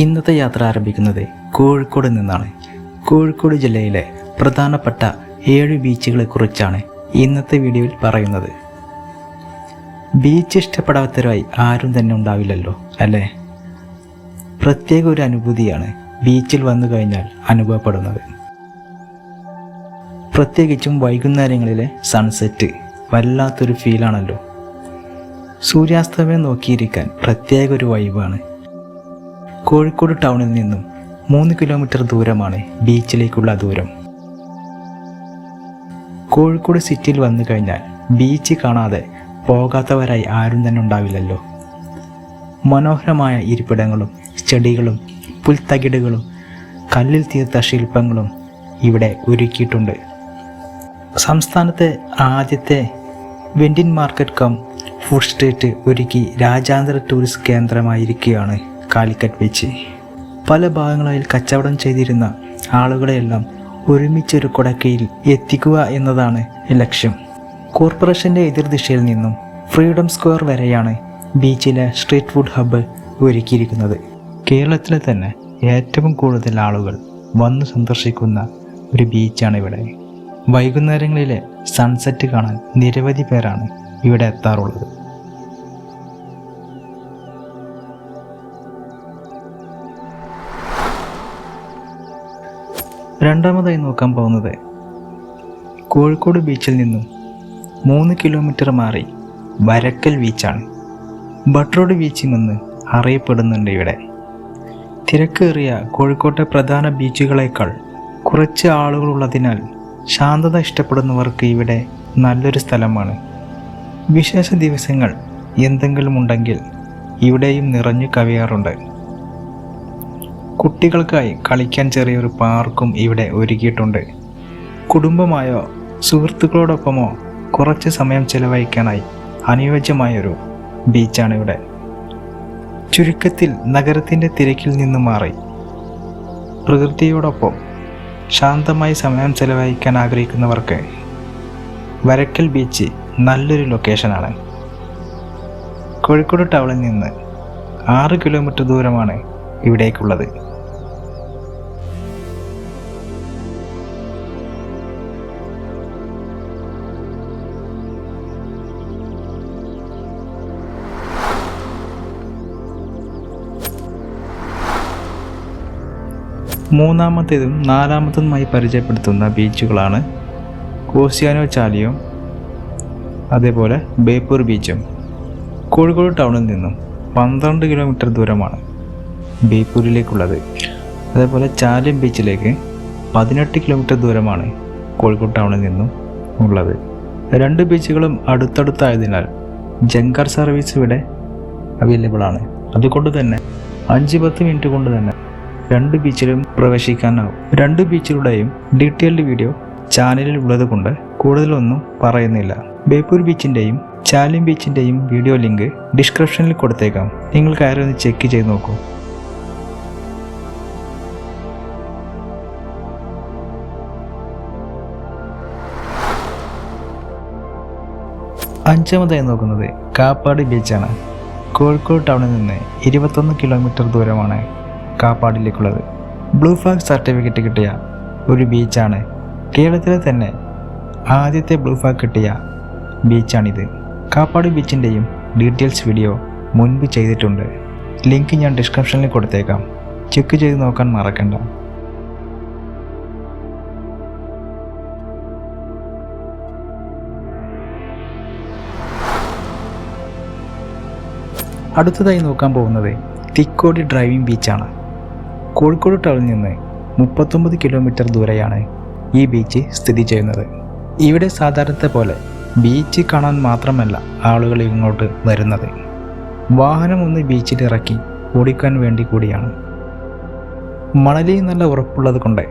ഇന്നത്തെ യാത്ര ആരംഭിക്കുന്നത് കോഴിക്കോട് നിന്നാണ്. കോഴിക്കോട് ജില്ലയിലെ പ്രധാനപ്പെട്ട ഏഴ് ബീച്ചുകളെ കുറിച്ചാണ് ഇന്നത്തെ വീഡിയോയിൽ പറയുന്നത്. ബീച്ച് ഇഷ്ടപ്പെടാത്തവരായി ആരും തന്നെ ഉണ്ടാവില്ലല്ലോ അല്ലേ? പ്രത്യേക ഒരു അനുഭൂതിയാണ് ബീച്ചിൽ വന്നു കഴിഞ്ഞാൽ അനുഭവപ്പെടുന്നത്. പ്രത്യേകിച്ചും വൈകുന്നേരങ്ങളിലെ സൺസെറ്റ് വല്ലാത്തൊരു ഫീലാണല്ലോ സൂര്യാസ്തമയം നോക്കിയിരിക്കാൻ പ്രത്യേക ഒരു വൈബാണ് കോഴിക്കോട് ടൗണിൽ നിന്നും മൂന്ന് കിലോമീറ്റർ ദൂരമാണ് ബീച്ചിലേക്കുള്ള ദൂരം. കോഴിക്കോട് സിറ്റിയിൽ വന്നു കഴിഞ്ഞാൽ ബീച്ച് കാണാതെ പോകാത്തവരായി ആരും തന്നെ ഉണ്ടാവില്ലല്ലോ. മനോഹരമായ ഇരിപ്പിടങ്ങളും ചെടികളും പുൽത്തകിടുകളും കല്ലിൽ തീർത്ത ശില്പങ്ങളും ഇവിടെ ഒരുക്കിയിട്ടുണ്ട്. സംസ്ഥാനത്തെ ആദ്യത്തെ vending market cum food street ഒരുക്കി രാജ്യാന്തര ടൂറിസ്റ്റ് കേന്ദ്രമായിരിക്കുകയാണ്. കാലിക്കറ്റ് ബീച്ച് പല ഭാഗങ്ങളിൽ കച്ചവടം ചെയ്തിരുന്ന ആളുകളെയെല്ലാം ഒരുമിച്ചൊരു കൊടക്കയിൽ എത്തിക്കുക എന്നതാണ് ലക്ഷ്യം. കോർപ്പറേഷന്റെ എതിർദിശയിൽ നിന്നും ഫ്രീഡം സ്ക്വയർ വരെയാണ് ബീച്ചിലെ സ്ട്രീറ്റ് ഫുഡ് ഹബ്ബ് ഒരുക്കിയിരിക്കുന്നത്. കേരളത്തിലെ തന്നെ ഏറ്റവും കൂടുതൽ ആളുകൾ വന്ന് സന്ദർശിക്കുന്ന ഒരു ബീച്ചാണ് ഇവിടെ വൈകുന്നേരങ്ങളിലെ സൺസെറ്റ് കാണാൻ നിരവധി പേരാണ് ഇവിടെ എത്താറുള്ളത്. രണ്ടാമതായി നോക്കാൻ പോകുന്നത് കോഴിക്കോട് ബീച്ചിൽ നിന്നും മൂന്ന് കിലോമീറ്റർ മാറി വരക്കൽ ബീച്ചാണ്. ബട്ടറോഡ് ബീച്ചും എന്ന് അറിയപ്പെടുന്നുണ്ട് ഇവിടെ. തിരക്കേറിയ കോഴിക്കോട്ടെ പ്രധാന ബീച്ചുകളേക്കാൾ കുറച്ച് ആളുകളുള്ളതിനാൽ ശാന്തത ഇഷ്ടപ്പെടുന്നവർക്ക് ഇവിടെ നല്ലൊരു സ്ഥലമാണ്. വിശേഷ ദിവസങ്ങൾ എന്തെങ്കിലും ഉണ്ടെങ്കിൽ ഇവിടെയും നിറഞ്ഞു കവിയാറുണ്ട്. കുട്ടികൾക്കായി കളിക്കാൻ ചെറിയൊരു പാർക്കും ഇവിടെ ഒരുക്കിയിട്ടുണ്ട്. കുടുംബമായോ സുഹൃത്തുക്കളോടൊപ്പമോ കുറച്ച് സമയം ചെലവഴിക്കാനായി അനുയോജ്യമായൊരു ബീച്ചാണ് ഇവിടെ ചുരുക്കത്തിൽ നഗരത്തിന്റെ തിരക്കിൽ നിന്ന് മാറി. പ്രകൃതിയോടൊപ്പം ശാന്തമായി സമയം ചെലവഴിക്കാൻ ആഗ്രഹിക്കുന്നവർക്ക് വരക്കൽ ബീച്ച് നല്ലൊരു ലൊക്കേഷനാണ്. കോഴിക്കോട് ടൗണിൽ നിന്ന് ആറ് കിലോമീറ്റർ ദൂരമാണ് ഇവിടേക്കുള്ളത്. മൂന്നാമത്തേതും നാലാമത്തതുമായി പരിചയപ്പെടുത്തുന്ന ബീച്ചുകളാണ് കോസിയാനോ ചാലിയും അതേപോലെ ബേപ്പൂർ ബീച്ചും. കോഴിക്കോട് ടൗണിൽ നിന്നും പന്ത്രണ്ട് കിലോമീറ്റർ ദൂരമാണ് ബേപ്പൂരിലേക്കുള്ളത്. അതേപോലെ ചാലിയം ബീച്ചിലേക്ക് പതിനെട്ട് കിലോമീറ്റർ ദൂരമാണ് കോഴിക്കോട് ടൗണിൽ നിന്നും ഉള്ളത്. രണ്ട് ബീച്ചുകളും അടുത്തടുത്തായതിനാൽ ജങ്കർ സർവീസ് ഇവിടെ അവൈലബിൾ ആണ്. അതുകൊണ്ട് തന്നെ അഞ്ച് പത്ത് മിനിറ്റ് കൊണ്ട് തന്നെ രണ്ട് ബീച്ചിലും പ്രവേശിക്കാനാവും. രണ്ട് ബീച്ചുകളുടെയും ഡീറ്റെയിൽഡ് വീഡിയോ ചാനലിൽ ഉള്ളത് കൊണ്ട് കൂടുതലൊന്നും പറയുന്നില്ല. ബേപ്പൂർ ബീച്ചിന്റെയും ചാലിം ബീച്ചിന്റെയും വീഡിയോ ലിങ്ക് ഡിസ്ക്രിപ്ഷനിൽ കൊടുത്തേക്കാം. നിങ്ങൾ കയറി ഒന്ന് ചെക്ക് ചെയ്ത് നോക്കൂ. അഞ്ചാമതായി നോക്കുന്നത് കാപ്പാട് ബീച്ചാണ് കോഴിക്കോട് ടൗണിൽ നിന്ന് ഇരുപത്തൊന്ന് കിലോമീറ്റർ ദൂരമാണ് കാപ്പാടിലേക്കുള്ളത്. ബ്ലൂ ഫ്ലാഗ് സർട്ടിഫിക്കറ്റ് കിട്ടിയ ഒരു ബീച്ചാണ് കേരളത്തിലെ തന്നെ ആദ്യത്തെ ബ്ലൂ ഫ്ലാഗ് കിട്ടിയ ബീച്ചാണിത് കാപ്പാട് ബീച്ചിന്റെയും ഡീറ്റെയിൽസ് വീഡിയോ മുൻപ് ചെയ്തിട്ടുണ്ട്. ലിങ്ക് ഞാൻ ഡിസ്ക്രിപ്ഷനിൽ കൊടുത്തേക്കാം. ചെക്ക് ചെയ്ത് നോക്കാൻ മറക്കണ്ട. അടുത്തതായി നോക്കാൻ പോകുന്നത് തിക്കോടി ഡ്രൈവിംഗ് ബീച്ചാണ് കോഴിക്കോട് ടൗണിൽ നിന്ന് മുപ്പത്തൊമ്പത് കിലോമീറ്റർ ദൂരെയാണ് ഈ ബീച്ച് സ്ഥിതി ചെയ്യുന്നത്. ഇവിടെ സാധാരണത്തെ പോലെ ബീച്ച് കാണാൻ മാത്രമല്ല ആളുകൾ ഇങ്ങോട്ട് വരുന്നത്. വാഹനം ഒന്ന് ബീച്ചിൽ ഇറക്കി ഓടിക്കാൻ വേണ്ടി കൂടിയാണ്. മണലിൽ നല്ല ഉറപ്പുള്ളത് കൊണ്ട്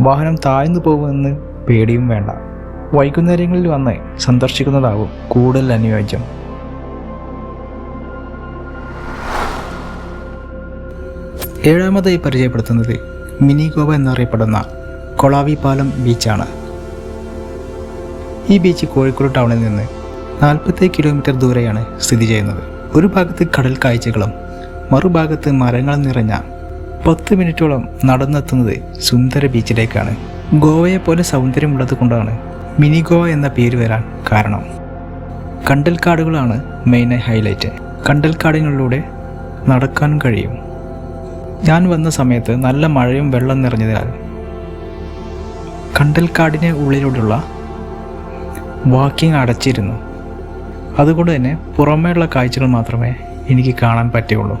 വാഹനം താഴ്ന്നു പോകുമെന്ന് പേടിയും വേണ്ട. വൈകുന്നേരങ്ങളിൽ വന്ന് സന്ദർശിക്കുന്നതാവും കൂടുതൽ അനുയോജ്യം. ഏഴാമതായി പരിചയപ്പെടുത്തുന്നത് മിനി ഗോവ എന്നറിയപ്പെടുന്ന കൊളാവി പാലം ബീച്ചാണ്. ഈ ബീച്ച് കോഴിക്കോട് ടൗണിൽ നിന്ന് നാൽപ്പത്തി കിലോമീറ്റർ ദൂരെയാണ് സ്ഥിതി ചെയ്യുന്നത്. ഒരു ഭാഗത്ത് കടൽ കാഴ്ചകളും മറുഭാഗത്ത് മരങ്ങൾ നിറഞ്ഞ പത്ത് മിനിറ്റോളം നടന്നെത്തുന്നത് സുന്ദര ബീച്ചിലേക്കാണ്. ഗോവയെ പോലെ സൗന്ദര്യമുള്ളത് കൊണ്ടാണ് മിനി ഗോവ എന്ന പേര് വരാൻ കാരണം. കണ്ടൽക്കാടുകളാണ് മെയിനായി ഹൈലൈറ്റ് കണ്ടൽക്കാടിനുള്ളിലൂടെ നടക്കാൻ കഴിയും. ഞാൻ വന്ന സമയത്ത് നല്ല മഴയും വെള്ളം നിറഞ്ഞതിനാൽ കണ്ടൽക്കാടിന് ഉള്ളിലൂടെയുള്ള വാക്കിംഗ് അടച്ചിരുന്നു. അതുകൊണ്ട് തന്നെ പുറമേയുള്ള കാഴ്ചകൾ മാത്രമേ എനിക്ക് കാണാൻ പറ്റുകയുള്ളൂ.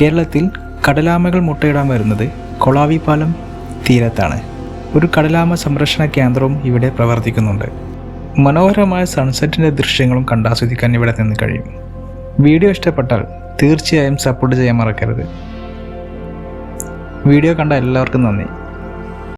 കേരളത്തിൽ കടലാമകൾ മുട്ടയിടാൻ വരുന്നത് കൊളാവി പാലം തീരത്താണ്. ഒരു കടലാമ സംരക്ഷണ കേന്ദ്രവും ഇവിടെ പ്രവർത്തിക്കുന്നുണ്ട്. മനോഹരമായ സൺസെറ്റിന്റെ ദൃശ്യങ്ങളും കണ്ടാസ്വദിക്കാൻ ഇവിടെ നിന്ന് കഴിയും. വീഡിയോ ഇഷ്ടപ്പെട്ടാൽ തീർച്ചയായും സപ്പോർട്ട് ചെയ്യാൻ മറക്കരുത്. വീഡിയോ കണ്ട എല്ലാവർക്കും നന്ദി.